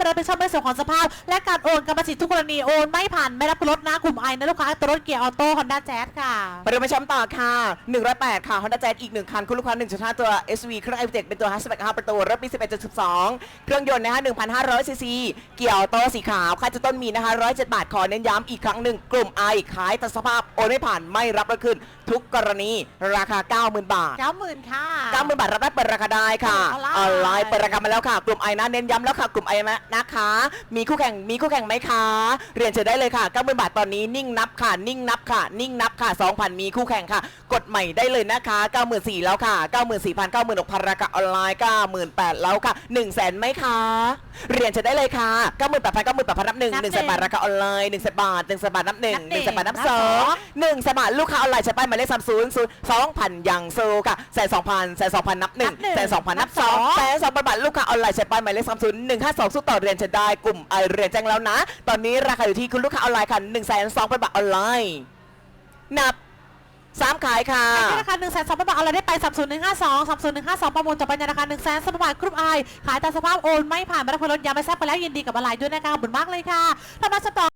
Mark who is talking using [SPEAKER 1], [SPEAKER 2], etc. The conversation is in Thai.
[SPEAKER 1] ไม่รับผิดชอบในส่วนของสภาพ และการโอนกรรมสิทธิ์ทุกกรณีโอนไม่ผ่านไม่รับรถนะกลุ่มไอนะลูกค้าตัวรถเกียร์ออโต้ฮอนด้าแจ๊ค่ะ
[SPEAKER 2] ไปดูมาชมต่อค่ะ 108 ค่ะ Honda Jazz อีก 1 คัน คุณลูกค้า1.5 ตัว SUV เครื่อง i 7เป็นตัว hatchback 5ประตู รถปี 11.12 เครื่องยนต์นะคะ1,500 ซีซี เกียร์ออโต้สีขาว ค่าจะต้นมีนะคะ107 บาท ขอเน้นย้ำอีกครั้งหนึ่ง กลุ่ม I ขายแต่สภาพ โอนไม่ผ่านไม่รับรถคืนทุกกรณี ราคา 90,000 บาท
[SPEAKER 1] เก้าหมื่นค่ะ
[SPEAKER 2] 90,000 บาทรับได้เปิดราคาได้ค่ะ
[SPEAKER 1] ออนไลน์
[SPEAKER 2] ออนไลน์เปิดราคามาแล้วค่ะ กลุ่มไอนะเน้นย้ำแล้วค่ะ กลุ่มไอนะนะคะ มีคู่แข่งมีคู่แข่งไหมคะ เรียนเชิญได้เลยค่ะ90,000บาทตอนนี้นิ่งนับค่ะ นิ่งนับค่ะ นิ่งนับค่ะ2,000มีคู่แข่งค่ะ กดใหม่ได้เลยนะคะ94,000แล้วค่ะ94,000 96,000ราคาออนไลน์98,000แล้วค่ะ100,000ไหมคะ เรียนเชิญได้เลยค่ะ98,000 98,000นับหนึ่ง
[SPEAKER 1] นับหนึ่ง
[SPEAKER 2] 100,000บาทราคาออนไลน์100,000บาท100,000บาทนับหนึ่ง
[SPEAKER 1] นับหนึ่ง
[SPEAKER 2] 100,000บาทนับ
[SPEAKER 1] นับ
[SPEAKER 2] ส
[SPEAKER 1] ส
[SPEAKER 2] อ
[SPEAKER 1] องง
[SPEAKER 2] หนึ่งสบาทลูกค้าออนไลน์ใช้ป้ายหมายเลขสามศูนย์ศูนย์สองพันยังโซค่ะแสนสองพันแสนสองพันนับหนึ่ง
[SPEAKER 1] นับหนึ่ง
[SPEAKER 2] แสนสองพันนับสอง
[SPEAKER 1] นับสอง
[SPEAKER 2] แสนสองพันบาทลูกค้าออนไลน์ใช้ป้ายหมายเลขสามศูนย์หนึ่งห้าสองสู้ต่อเรียนจะได้กลุ่มไอเรียนแจ้งแล้วนะ ตอนนี้ราคาอยู่ที่คุณลูกค้าออนไลน์ค่ะหนึ่งแสนสองพันบาทออนไลน์นับสามขายค่ะ
[SPEAKER 1] ไปที่ราคา1นึ่งแสนสองพันบาทเอาอะไรได้ไปสามศูนย์หนึ่งห้าสองสามศูนย์หนึ่งห้าสองประมูลจบไปในราคา1นึ่งแสนสองพันบาทกรุ๊ปไอขายแต่สภาพโอนไม่ผ่านไม่รับผลลดยาไม่แซ่บไปแล้วยินดีกับอะไรด้วยนะคะขอบคุณมากเลยค่ะทำมาสต่อ